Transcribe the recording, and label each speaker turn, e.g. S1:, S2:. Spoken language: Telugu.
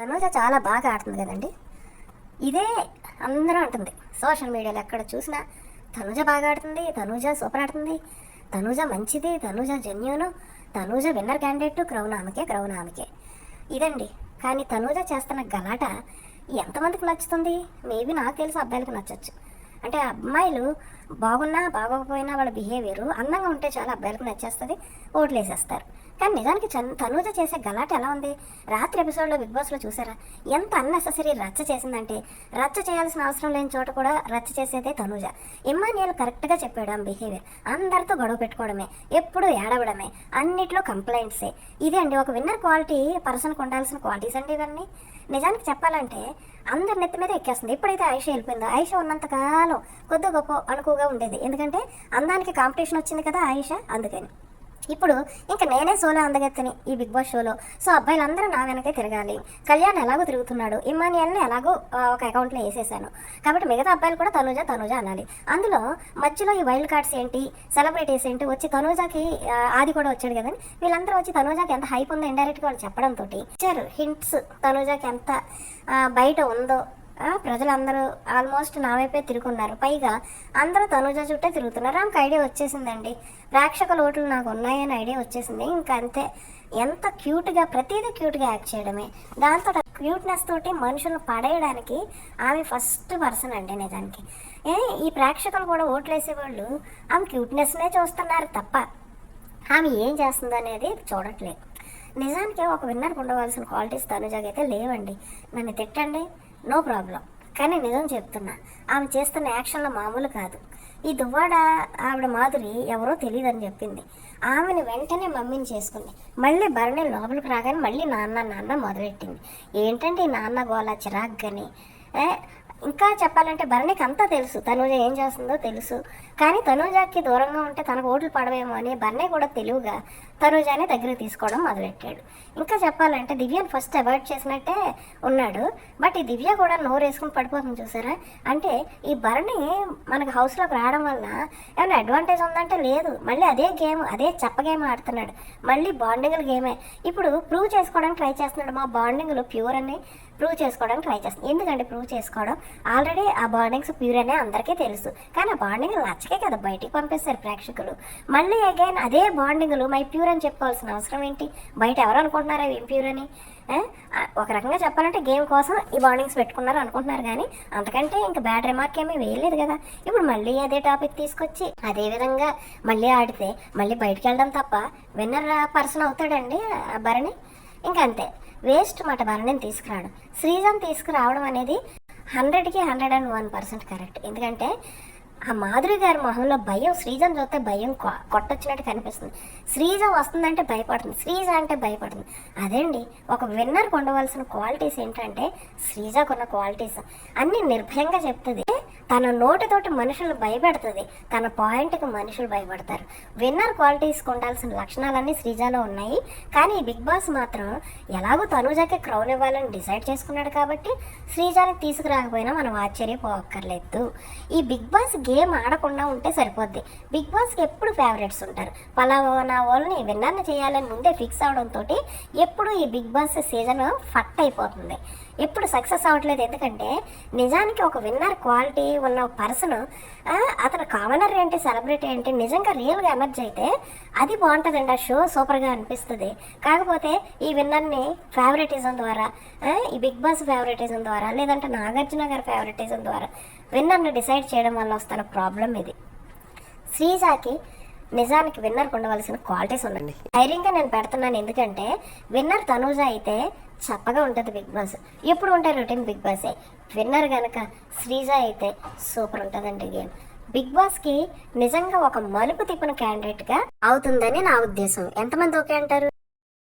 S1: తనుజ చాలా బాగా ఆడుతుంది కదండి. ఇదే అందరూ అంటుంది. సోషల్ మీడియాలో ఎక్కడ చూసినా తనుజ బాగా ఆడుతుంది తనుజ సూపర్ ఆడుతుంది తనుజ మంచిది Tanuja genuine Tanuja winner candidate crown ఆమెకే క్రౌన్ ఆమెకే. ఇదండి. కానీ తనుజ చేస్తున్న గలాట ఎంతమందికి నచ్చుతుంది? మేబీ నాకు తెలిసి అబ్బాయిలకు నచ్చచ్చు. అంటే అమ్మాయిలు బాగున్నా బాగోకపోయినా వాళ్ళ బిహేవియర్ అందంగా ఉంటే చాలా అబ్బాయిలకు నచ్చేస్తుంది ఓట్లు వేసేస్తారు కానీ నిజానికి చన్ తనూజ చేసే గలాట ఎలా ఉంది? రాత్రి ఎపిసోడ్లో బిగ్ బాస్లో చూసారా? ఎంత అన్నెసెసరీ రచ్చ చేసిందంటే రచ్చ చేయాల్సిన అవసరం లేని చోట కూడా రచ్చ చేసేదే తనూజ. ఇమ్మానియల్ కరెక్ట్గా చెప్పాడు ఆమె బిహేవియర్ అందరితో గొడవ పెట్టుకోవడమే ఎప్పుడు ఏడవడమే అన్నిట్లో కంప్లైంట్సే ఇదే అండి ఒక విన్నర్ క్వాలిటీ పర్సన్కి ఉండాల్సిన క్వాలిటీస్ అండి ఇవన్నీ. నిజానికి చెప్పాలంటే అందరి నెత్తి మీద ఎక్కేస్తుంది. ఎప్పుడైతే ఆయుష వెళ్ళిపోయిందో. ఆయుష ఉన్నంతకాలం కొద్ది గొప్ప ఎక్కువగా ఉండేది. ఎందుకంటే అందానికి కాంపిటీషన్ వచ్చింది కదా ఆయుష అందుకని. ఇప్పుడు ఇంకా నేనే సోలో అందగెత్తని ఈ బిగ్ బాస్ షోలో. సో అబ్బాయిలందరూ నా వెనకే తిరగాలి. కళ్యాణ్ ఎలాగో తిరుగుతున్నాడు. ఇమానియల్ని ఎలాగో ఒక అకౌంట్లో వేసేసాను. కాబట్టి మిగతా అబ్బాయిలు కూడా తనూజ తనూజ అనాలి. అందులో మధ్యలో ఈ వైల్డ్ కార్డ్స్ ఏంటి సెలబ్రిటీస్ ఏంటి వచ్చి తనూజాకి ఆది కూడా వచ్చాడు కదండి వీళ్ళందరూ వచ్చి తనూజాకి ఎంత హైప్ ఉందో ఇండైరెక్ట్గా వాళ్ళు చెప్పడంతో ఇచ్చారు. హింట్స్ తనూజాకి ఎంత బయట ఉందో ప్రజలందరూ ఆల్మోస్ట్ నా వైపే తిరుగుతున్నారు పైగా అందరూ తనుజ చుట్టే తిరుగుతున్నారు. ఆమెకు ఐడియా వచ్చేసిందండి. ప్రేక్షకుల ఓట్లు నాకు ఉన్నాయని ఐడియా వచ్చేసింది. ఇంకా అంతే. ఎంత క్యూట్గా ప్రతిదీ క్యూట్గా యాక్ట్ చేయడమే. దాంతో క్యూట్నెస్ తోటి మనుషులను పడేయడానికి ఆమె ఫస్ట్ పర్సన్ అండి నిజానికి. ఏ ఈ ప్రేక్షకులు కూడా ఓట్లు వేసేవాళ్ళు ఆమె క్యూట్నెస్నే చూస్తున్నారు తప్ప ఆమె ఏం చేస్తుందనేది చూడట్లేదు నిజానికి ఒక విన్నర్కి ఉండవలసిన క్వాలిటీస్ తనుజాకి లేవండి. నన్ను తిట్టండి. No problem. కానీ నిజం చెప్తున్నా. ఆమె చేస్తున్న యాక్షన్లో మామూలు కాదు. ఈ దువ్వాడ ఆవిడ మాధురి ఎవరో తెలియదని చెప్పింది. ఆమెను వెంటనే మమ్మీని చేసుకుంది మళ్ళీ భరణి లోపలికి రాగానే మళ్ళీ నాన్న నాన్న మొదలెట్టింది. ఏంటంటే ఈ నాన్న గోళ చిరాగ్గాని? ఇంకా చెప్పాలంటే భరణికి అంతా తెలుసు. తనూజ ఏం చేస్తుందో తెలుసు. కానీ తనూజకి దూరంగా ఉంటే తనకు ఓట్లు పడవేమో అని భరణి కూడా తెలివిగా తనూజాని దగ్గరికి తీసుకోవడం మొదలెట్టాడు. ఇంకా చెప్పాలంటే దివ్యను ఫస్ట్ అవాయిడ్ చేసినట్టే ఉన్నాడు. బట్ ఈ దివ్య కూడా నోరు వేసుకుని పడిపోతుంది చూసారా? అంటే ఈ భరణి మనకు హౌస్లోకి రావడం వల్ల ఏమైనా అడ్వాంటేజ్ ఉందంటే లేదు. మళ్ళీ అదే గేమ్ అదే చెప్ప గేమ్ ఆడుతున్నాడు. మళ్ళీ బాండింగ్లు గేమే ఇప్పుడు ప్రూవ్ చేసుకోవడానికి ట్రై చేస్తున్నాడు మా బాండింగ్లు ప్యూర్ అని. ప్రూవ్ చేసుకోవడానికి ట్రై చేస్తుంది ఎందుకంటే ప్రూవ్ చేసుకోవడం ఆల్రెడీ ఆ బాండింగ్స్ ప్యూర్ అనే అందరికీ తెలుసు. కానీ ఆ బాండింగ్ నచ్చకే కదా బయటికి పంపిస్తారు ప్రేక్షకులు. మళ్ళీ అగైన్ అదే బాండింగ్లు మై ప్యూర్ అని చెప్పుకోవాల్సిన అవసరం ఏంటి? బయట ఎవరు అనుకుంటున్నారు అవి ప్యూర్ అని? ఒక రకంగా చెప్పాలంటే గేమ్ కోసం ఈ బాండింగ్స్ పెట్టుకున్నారు అనుకుంటున్నారు కానీ అంతకంటే ఇంకా బ్యాడ్ రిమార్క్ ఏమీ వేయలేదు కదా. ఇప్పుడు మళ్ళీ అదే టాపిక్ తీసుకొచ్చి అదే విధంగా మళ్ళీ ఆడితే మళ్ళీ బయటికి వెళ్ళడం తప్ప విన్నర్ పర్సన్ అవుతాడండి ఆ భరణి? ఇంకా అంతే వేస్ట్ మాట భరణిని తీసుకురావడం శ్రీజన్ తీసుకురావడం అనేది హండ్రెడ్కి hundred and one percent correct. ఎందుకంటే ఆ మాధురి గారి మొహంలో భయం శ్రీజను చూస్తే భయం కొ- కొట్టొచ్చినట్టు కనిపిస్తుంది. శ్రీజ వస్తుందంటే భయపడుతుంది. శ్రీజ అంటే భయపడుతుంది. అదేండి ఒక విన్నర్కి ఉండవలసిన క్వాలిటీస్ ఏంటంటే శ్రీజకున్న క్వాలిటీస్ అన్ని నిర్భయంగా చెప్తుంది. తన నోటితోటి మనుషులు భయపెడుతుంది. తన పాయింట్కి మనుషులు భయపడతారు. విన్నర్ క్వాలిటీస్కి ఉండాల్సిన లక్షణాలన్నీ శ్రీజాలో ఉన్నాయి. కానీ ఈ బిగ్ బాస్ మాత్రం ఎలాగో తనుజాకి క్రౌన్ ఇవ్వాలని డిసైడ్ చేసుకున్నాడు కాబట్టి శ్రీజాని తీసుకురాకపోయినా మనం ఆశ్చర్యపోక్కర్లేదు. ఈ బిగ్ బాస్ గేమ్ ఆడకుండా ఉంటే సరిపోద్ది. బిగ్ బాస్కి ఎప్పుడు ఫేవరెట్స్ ఉంటారు? పలానా వాళ్ళని విన్నర్ని చేయాలని ముందే ఫిక్స్ అవడంతో ఎప్పుడు ఈ బిగ్ బాస్ సీజన్ ఫట్ అయిపోతుంది. ఎప్పుడు సక్సెస్ అవ్వట్లేదు. ఎందుకంటే నిజానికి ఒక విన్నర్ క్వాలిటీ ఉన్న పర్సన్ అతను కామనర్ ఏంటి సెలబ్రిటీ ఏంటి నిజంగా రియల్గా ఎమర్జ్ అయితే అది బాగుంటుందండి. ఆ షో సూపర్గా అనిపిస్తుంది. కాకపోతే ఈ విన్నర్ని ఫేవరెటిజం ద్వారా ఈ బిగ్ బాస్ ఫేవరెటిజం ద్వారా లేదంటే నాగార్జున గారి ఫేవరెటిజం ద్వారా విన్నర్ని డిసైడ్ చేయడం వల్ల వస్తున్న ప్రాబ్లం ఇది. శ్రీజాకి నిజానికి విన్నర్కి ఉండవలసిన క్వాలిటీస్ ఉందండి ధైర్యంగా నేను పెడుతున్నాను ఎందుకంటే విన్నర్ తనూజ అయితే చప్పగా ఉంటుంది బిగ్ బాస్. ఎప్పుడు ఉంటాయి రొటీన్ బిగ్ బాసే విన్నర్ కనుక శ్రీజ అయితే సూపర్ ఉంటుందండి గేమ్ బిగ్ బాస్కి నిజంగా ఒక మలుపు తిప్పిన క్యాండిడేట్గా అవుతుందని నా ఉద్దేశం. ఎంతమంది ఓకే అంటారు?